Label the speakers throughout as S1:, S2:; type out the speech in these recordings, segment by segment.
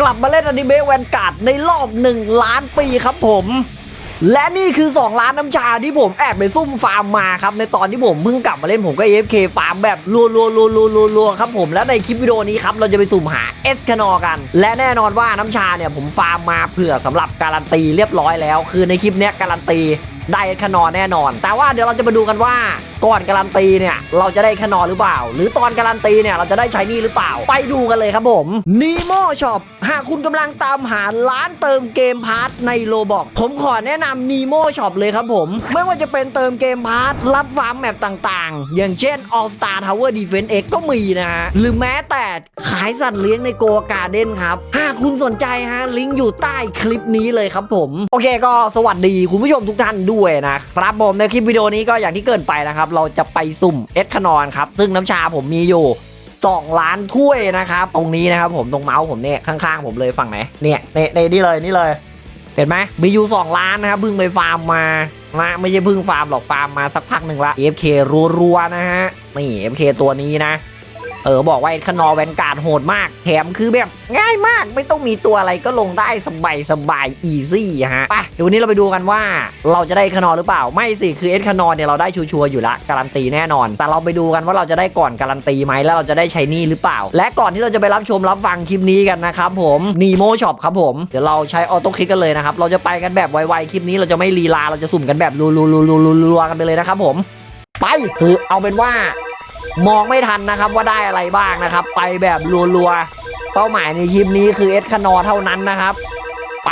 S1: กลับมาเล่นอนิเมะแวนการ์ดในรอบ 1 ล้านปีครับผม และนี่คือ 2 ล้านน้ำชาที่ผมแอบไปซุ่มฟาร์มมาครับ ในตอนที่ผมเพิ่งกลับมาเล่นผมก็ AFK ฟาร์มแบบรัวรัวรัวรัวรัวรัวครับผมและในคลิปวิดีโอนี้ครับ เราจะไปสุ่มหาเอสคานอกัน และแน่นอนว่าน้ำชาเนี่ยผมฟาร์มมาเผื่อสำหรับการันตีเรียบร้อยแล้ว คือในคลิปเนี้ยการันตีได้เอสคานอแน่นอน แต่ว่าเดี๋ยวเราจะมาดูกันว่าก่อนการันตีเนี่ยเราจะได้เอสคานอหรือเปล่า หรือตอนการันตีเนี่ยเราจะได้ใช้นี่หรือเปล่า ไปดูกันเลยครับผมนีโมช็อปหากคุณกำลังตามหาร้านเติมเกมพาร์ทในโลบอกผมขอแนะนำนีโมช็อปเลยครับผม ไม่ว่าจะเป็นเติมเกมพาร์ทรับฟาร์มแมปต่างๆ อย่างเช่น All Star Tower Defense X ก็มีนะฮะ หรือแม้แต่ขายสัตว์เลี้ยงในโกการ์เด้นครับ หากคุณสนใจฮะ ลิงก์อยู่ใต้คลิปนี้เลยครับผม โอเคก็สวัสดีคุณผู้ชมทุกท่านด้วยนะครับผมในคลิปวิดีโอนี้ก็อย่างที่เกินไปนะครับเราจะไปสุ่มเอสคานอนครับ ซึ่งน้ำชาผมมีอยู่2ล้านถ้วยนะครับ ตรงนี้นะครับผมตรงเมาส์ผมเนี่ยข้างๆ ผมเลยฝั่งไหนเนี่ยในในนี่เลยนี่เลย เห็นไหมมีอยู่ 2 ล้านนะครับเพิ่งไปฟาร์มมานะไม่ใช่เพิ่งฟาร์มหรอกฟาร์มมาสักพักหนึ่งละ FK รัวๆนะฮะนี่ FK ตัวนี้นะ เออบอกว่าไอ้คานอแวนการ์ดโหดมาก แถมคือแบบง่ายมากไม่ต้องมีตัวอะไรก็ลงได้สบายสบายอีซี่ฮะไปเดี๋ยววันนี้เราไปดูกันว่าเราจะได้คานอหรือเปล่าไม่สิคือเอสคานอเนี่ยเราได้ชัวร์อยู่ละการันตีแน่นอน แต่เราไปดูกันว่าเราจะได้ก่อนการันตีไหมแล้วเราจะได้ใช้นี่หรือเปล่า และก่อนที่เราจะไปรับชมรับฟังคลิปนี้กันนะครับผมนีโมช็อปครับผมเดี๋ยวเราใช้ออโต้คลิกกันเลยนะครับเราจะไปกันแบบไวๆคลิปนี้เราจะไม่ลีลาเราจะสุ่มกันแบบรัวๆๆๆๆกันไปเลยนะครับผมไปคือเอาเป็นว่า มองไม่ทันนะครับว่าได้อะไรบ้างนะครับ ไปแบบรัวๆ เป้าหมายในคลิปนี้คือเอสคานอเท่านั้นนะครับ ไป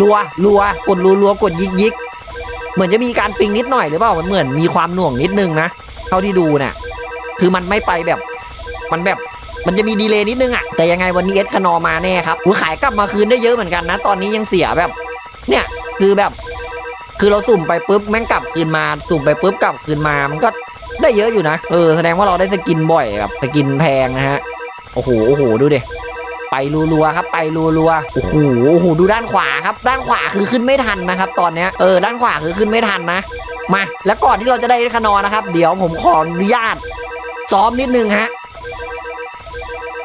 S1: รัวรัวกดรัวรัวกดยิกยิกเหมือนจะมีการปิงนิดหน่อยหรือเปล่ามันเหมือนมีความหน่วงนิดนึงนะเท่าที่ดูเนี่ยคือมันไม่ไปแบบมันแบบมันจะมีดีเลย์นิดนึงอะแต่ยังไงวันนี้เอสคานอมาแน่ครับอุ๊ยขายกลับมาคืนได้เยอะเหมือนกันนะ ตอนนี้ยังเสียแบบ เนี่ยคือแบบ คือเราสุ่มไปปุ๊บแม่งกลับคืนมา สุ่มไปปุ๊บกลับคืนมา มันก็ ได้เยอะอยู่นะ เออ แสดงว่าเราได้สกินบ่อยแบบสกินแพงนะฮะ โอ้โห โอ้โห ดูดิไปรัวๆครับไปรัวๆโอ้โหโอ้โหดูด้านขวาครับ ด้านขวาคือขึ้นไม่ทันนะครับ ตอนเนี้ยเออด้านขวาคือขึ้นไม่ทันนะมาแล้วก่อนที่เราจะได้คานอนะครับ เดี๋ยวผมขออนุญาตซ้อมนิดนึงฮะ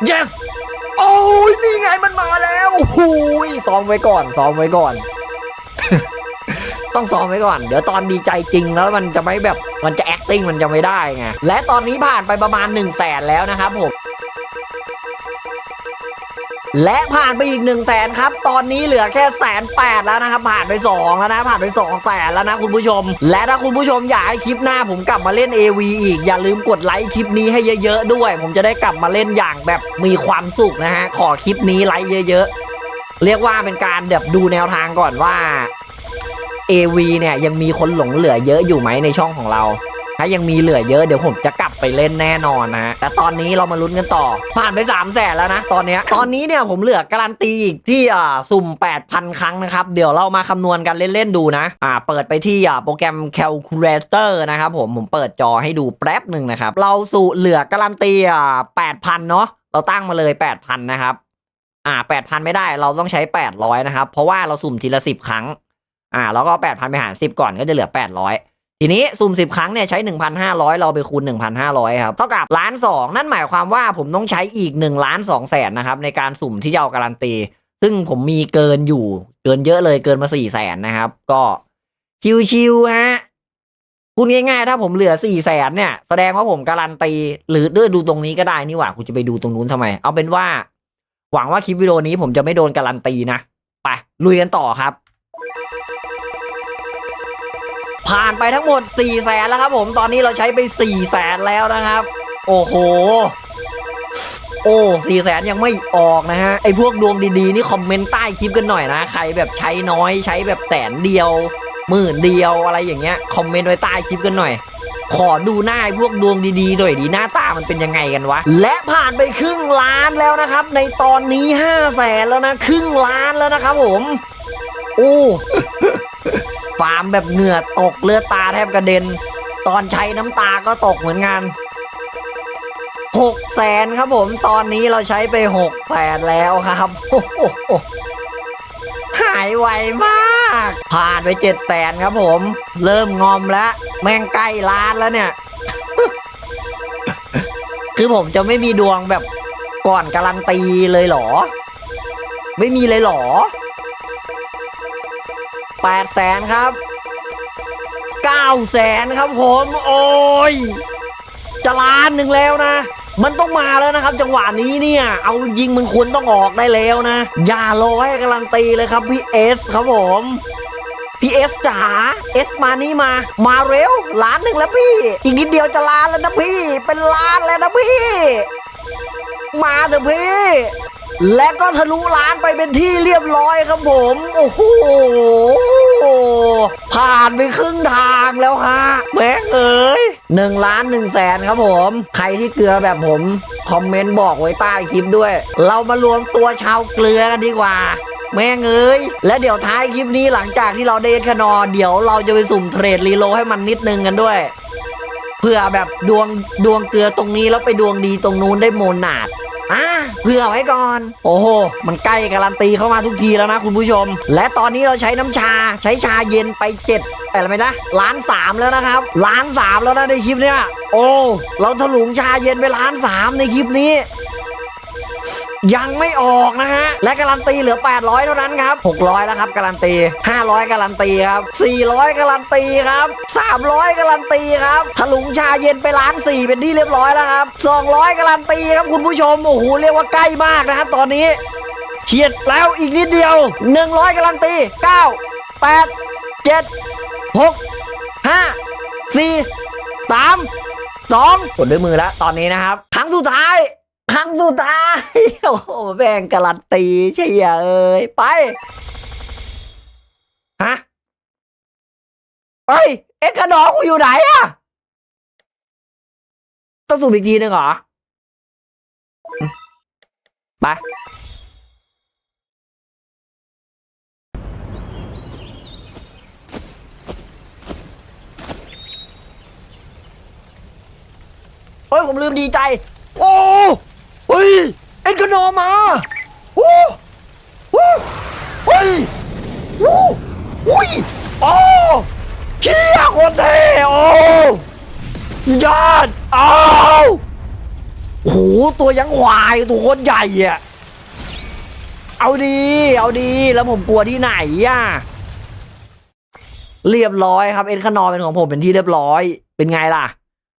S1: yes โอ้ยนี่ไงมันมาแล้วโอ้ยซ้อมไว้ก่อนซ้อมไว้ก่อน ต้องซ้อมไว้ก่อน เดี๋ยวตอนดีใจจริงแล้วมันจะไม่แบบมันจะ acting มันจะไม่ได้ไง และตอนนี้ผ่านไปประมาณ1นึ่งแสนแล้วนะครับผม และผ่านไปอีก1นึ่งแสนครับ ตอนนี้เหลือแค่แสนแปดแล้วนะครับ ผ่านไป 2 แล้วนะ ผ่านไป2องแสนแล้วนะคุณผู้ชม และถ้าคุณผู้ชมอยากให้คลิปหน้าผมกลับมาเล่น AV อีก อย่าลืมกดไลค์คลิปนี้ให้เยอะๆด้วย ผมจะได้กลับมาเล่นอย่างแบบมีความสุขนะฮะ ขอคลิปนี้ไลค์เยอะๆ เรียกว่าเป็นการแบบดูแนวทางก่อนว่า AV เนี่ยยังมีคนหลงเหลือเยอะอยู่ไหมในช่องของเรา ถ้ายังมีเหลือเยอะเดี๋ยวผมจะกลับไปเล่นแน่นอนนะ แต่ตอนนี้เรามาลุ้นกันต่อ ผ่านไป3 0 0แสนแล้วนะ ตอนนี้ตอนนี้เนี่ยผมเหลือการันตีอีกที่อ่าสุ่ม 8,000 ครั้งนะครับ เดี๋ยวเรามาคำนวณกันเล่น ๆ ดูนะ อ่า เปิดไปที่อ่าโปรแกรม Calculator นะครับผมผมเปิดจอให้ดูแป๊บหนึ่งนะครับ เราสู่เหลือการันตีอ่า8,000 เนาะเราตั้งมาเลย 8,000 นะครับอ่า8,000 ไม่ได้เราต้องใช้ 800 นะครับ เพราะว่าเราสุ่มทีละ 10 ครั้ง อ่า แล้วก็ 8,000 ไปหาร 10 ก่อนก็จะเหลือ 800 ทีนี้สุ่ม 10 ครั้งเนี่ยใช้ 1,500 เราไปคูณ 1,500 ครับ เท่ากับล้านสองนั่นหมายความว่าผมต้องใช้อีก1ล้าน2แสนนะครับ ในการสุ่มที่จะเอาการันตี ซึ่งผมมีเกินอยู่เกินเยอะเลยเกินมา4แสนนะครับ ก็ชิวๆฮะพูดง่ายๆ ถ้าผมเหลือ4แสนเนี่ย แสดงว่าผมการันตี หรือเลือดูตรงนี้ก็ได้นี่หว่าคุณจะไปดูตรงนู้นทำไม เอาเป็นว่า หวังว่าคลิปวิดีโอนี้ผมจะไม่โดนการันตีนะไปลุยกันต่อครับ ผ่านไปทั้งหมด4ี่แสนแล้วครับผมตอนนี้เราใช้ไป4ี่แสนแล้วนะครับ โอ้โห โอ้สี่แสนยังไม่ออกนะฮะไอพวกดวงดีๆนี่คอมเมนต์ใต้คลิปกันหน่อยนะ ใครแบบใช้น้อยใช้แบบแสนเดียวหมื่นเดียวอะไรอย่างเงี้ยคอมเมนต์ไว้ใต้คลิปกันหน่อย ขอดูหน้าพวกดวงดีๆหน่อยดีหน้าตามันเป็นยังไงกันวะ และผ่านไปครึ่งล้านแล้วนะครับ ในตอนนี้ห้าแสนแล้วนะ ครึ่งล้านแล้วนะครับผม โอ้ ฟาร์มแบบเหงื่อตกเลือดตาแทบกระเด็น ตอนใช้น้ำตาก็ตกเหมือนกันหกแสนครับผมตอนนี้เราใช้ไปหกแสนแล้วครับโอ้โหหายไวมากผ่านไปเจ็ดแสนครับผม เริ่มงอมแล้ว แม่งใกล้ล้านแล้วเนี่ย คือผมจะไม่มีดวงแบบก่อนการันตีเลยหรอ ไม่มีเลยหรอ แปดแสนครับเก้าแสนครับผม โอ้ยจะล้านหนึ่งแล้วนะ มันต้องมาแล้วนะครับ จังหวะนี้เนี่ย เอายิงมึงควรต้องออกได้แล้วนะ อย่ารอให้การันตีเลยครับพี่เอสครับผมพี่เอสจ๋าเอสมานี่มา มาเร็วล้านหนึ่งแล้วพี่ อีกนิดเดียวจะล้านแล้วนะพี่ เป็นล้านแล้วนะพี่ มาเถอะพี่ และก็ทะลุล้านไปเป็นที่เรียบร้อยครับผม โอ้โห ผ่านไปครึ่งทางแล้วฮะแม่งเอ้ยหนึ่งล้านหนึ่งแสนครับผม ใครที่เกลือแบบผม คอมเมนต์บอกไว้ใต้คลิปด้วย เรามารวมตัวชาวเกลือกันดีกว่าแม่งเอ้ย และเดี๋ยวท้ายคลิปนี้หลังจากที่เราได้เอคนอ เดี๋ยวเราจะไปสุ่มเทรดรีโลให้มันนิดนึงกันด้วย เพื่อแบบดวงดวงเกลือตรงนี้แล้วไปดวงดีตรงนู้นได้โมนาดอะ เผื่อไว้ก่อน โอ้โห มันใกล้การันตีเข้ามาทุกทีแล้วนะคุณผู้ชม และตอนนี้เราใช้น้ำชาใช้ชาเย็นไปเจ็ดอะไรไหมนะล้านสามแล้วนะครับล้านสามแล้วนะในคลิปเนี้ยโอ้ เราถลุงชาเย็นไปล้านสามในคลิปนี้ ยังไม่ออกนะฮะ และการันตีเหลือ 800 เท่านั้นครับ 600 แล้วครับการันตี 500 การันตีครับ 400 การันตีครับ 300 การันตีครับถลุงชาเย็นไปล้านสี่เป็นที่เรียบร้อยแล้วครับ 200 การันตีครับคุณผู้ชม โอ้โห เรียกว่าใกล้มากนะครับตอนนี้เฉียดแล้วอีกนิดเดียว 100 การันตี 9 8 7 6 5 4 3 2กดด้วยมือแล้วตอนนี้นะครับครั้งสุดท้าย ครั้งสุดท้าย โอ้โหแม่งการันตีเชียเอ้ย ไป ฮะเฮ้ย เอ็กกระดอกูอยู่ไหนอะต้องสูบอีกทีหนึ่งเหรอ ไปเฮ้ย ผมลืมดีใจ โอ้ ฮ้ย เอ็นกระโนมาโอ้โอ้เฮ้ยโอ้อุ้ยโอ้เชี่ยโคตรเท่โอ้ยอดอ้าวโหตัวยังควายตัวโคตรใหญ่อะเอาดี เอาดีแล้วผมกลัวที่ไหนอะเรียบร้อยครับ เอ็นคานอเป็นของผมเป็นที่เรียบร้อย เป็นไงล่ะ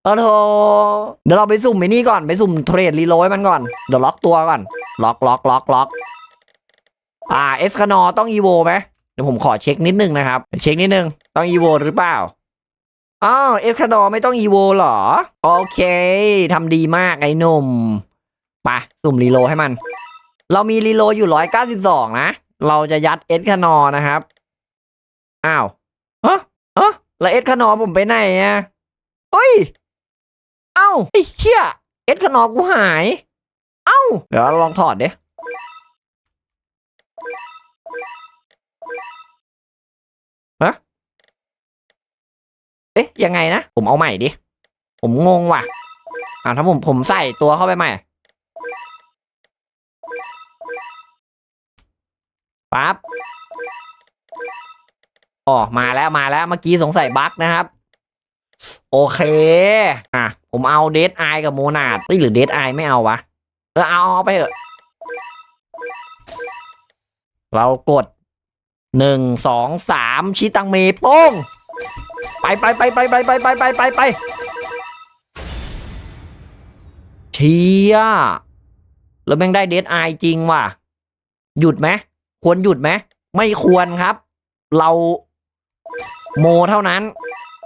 S1: เออโธเดี๋ยวเราไปสุ่มไอ้นี่ก่อนไปสุ่มเทรดรีโลใหลดมันก่อน เดี๋ยวล็อกตัวก่อน ล็อกล็อกล็อกล็อกอ่าเอสคานอต้องอีโวไหมเดี๋ยวผมขอเช็คนิดนึงนะครับ เช็คนิดนึง ต้องอีโวหรือเปล่าอ้าวเอสคานอไม่ต้องอีโวหรอ โอเคทำดีมากไอ้หนุ่มไปสุ่มรีโลให้มัน เรามีรีโลอยู่ร้อยเก้าสิบสองนะ เราจะยัดเอสคานอนะครับ อ้าวฮะฮะแล้วเอสคานอผมไปไหนอะเฮ้ยาไอ้เหี้ยเอ็ดขนอกูหาย เอ้า เดี๋ยวเราลองถอดดิฮะเอ๊ะยังไงนะ ผมเอาใหม่ดิ ผมงงว่ะ อ่าถ้าผมผมใส่ตัวเข้าไปใหม่ปั๊บอ๋อมาแล้วมาแล้วเมื่อกี้สงสัยบั๊กนะครับ โอเค อะ ผมเอาเดทไอกับโมนาดหรือเดทไอไม่เอาวะ เออเอาเอาไปเถอะเรากดหนึ่งสองสามชิตังเมโป้งไปไปไปไปไปไปไปไปไปไปเชียแล้วแม่งได้เดทไอจริงว่ะ หยุดไหมควรหยุดไหมไม่ควรครับ เราโมเท่านั้น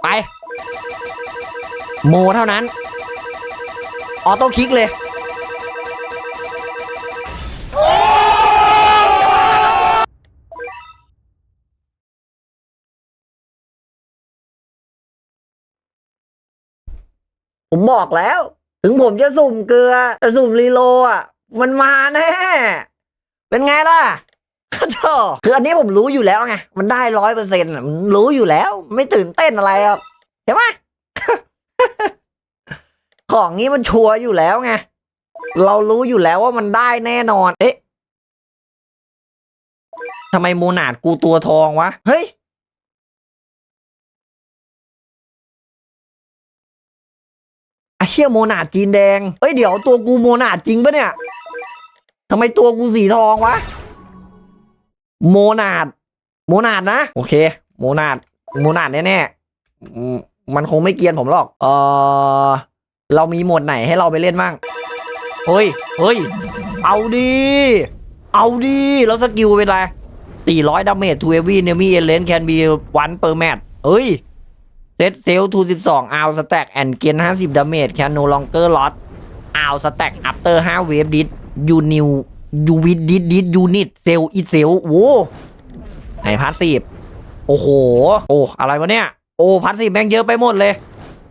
S1: ไป โมเท่านั้น ออโต้คลิกเลย ผมบอกแล้ว ถึงผมจะสุ่มเกลือสุ่มรีโลอะ มันมาแน่ เป็นไงล่ะโธ่คืออันนี้ผมรู้อยู่แล้วไง มันได้ร้อยเปอร์เซ็นต์มันรู้อยู่แล้ว ไม่ตื่นเต้นอะไรหรอกใช่ไหม ของนี้มันชัวร์อยู่แล้วไง เรารู้อยู่แล้วว่ามันได้แน่นอน เอ๊ะทำไมโมนาดกูตัวทองวะ เฮ้ย ไอ้เชี่ยโมนาดจีนแดง เอ้ยเดี๋ยวตัวกูโมนาดจริงปะเนี่ยทำไมตัวกูสีทองวะ โมนาด โมนาดนะ โอเค โมนาด โมนาดแน่ๆ มันคงไม่เกียนผมหรอก เออเรามีโหมดไหนให้เราไปเล่นบ้าง เฮ้ย เฮ้ย เอาดี เอาดี แล้วสกิลเป็นไรสี่ร้อยดาเมจทูเอวี่เนมี่เอเลนแคนบีวันเปอร์แมทเฮ้ย เซตเซลทูสิบสองอัลสแต็กแอนเกนห้าสิบดาเมจแคนโนลองเกอร์ลอสอัลสแต็กอัปเตอร์ห้าเวฟดิสยูนิวยูวิดดิสดิสยูนิตเซลอีเซลโอ้ไอพาร์ทสิบโอ้โห โอ้ อะไรวะเนี่ย โอ้พาสซีฟแม่งเยอะไปหมดเลย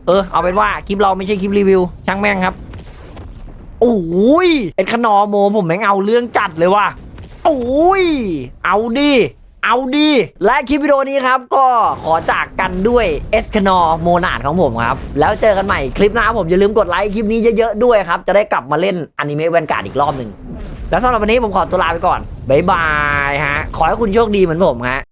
S1: เออ เอาเป็นว่าคลิปเราไม่ใช่คลิปรีวิว ช่างแม่งครับ โอ้ยเป็นขนอโมผมแม่งเอาเรื่องจัดเลยว่ะ โอ้ย เอาดิเอาดิและคลิปวิดีโอนี้ครับ ก็ขอจากกันด้วยเอสคนอโมนาดของผมครับ แล้วเจอกันใหม่คลิปหน้าผมอย่าลืมกดไลค์คลิปนี้เยอะๆด้วยครับ จะได้กลับมาเล่นอนิเมะแวนการ์ดอีกรอบหนึ่งแล้วสำหรับวันนี้ผมขอตัวลาไปก่อน บ๊ายบายฮะ ขอให้คุณโชคดีเหมือนผมฮะ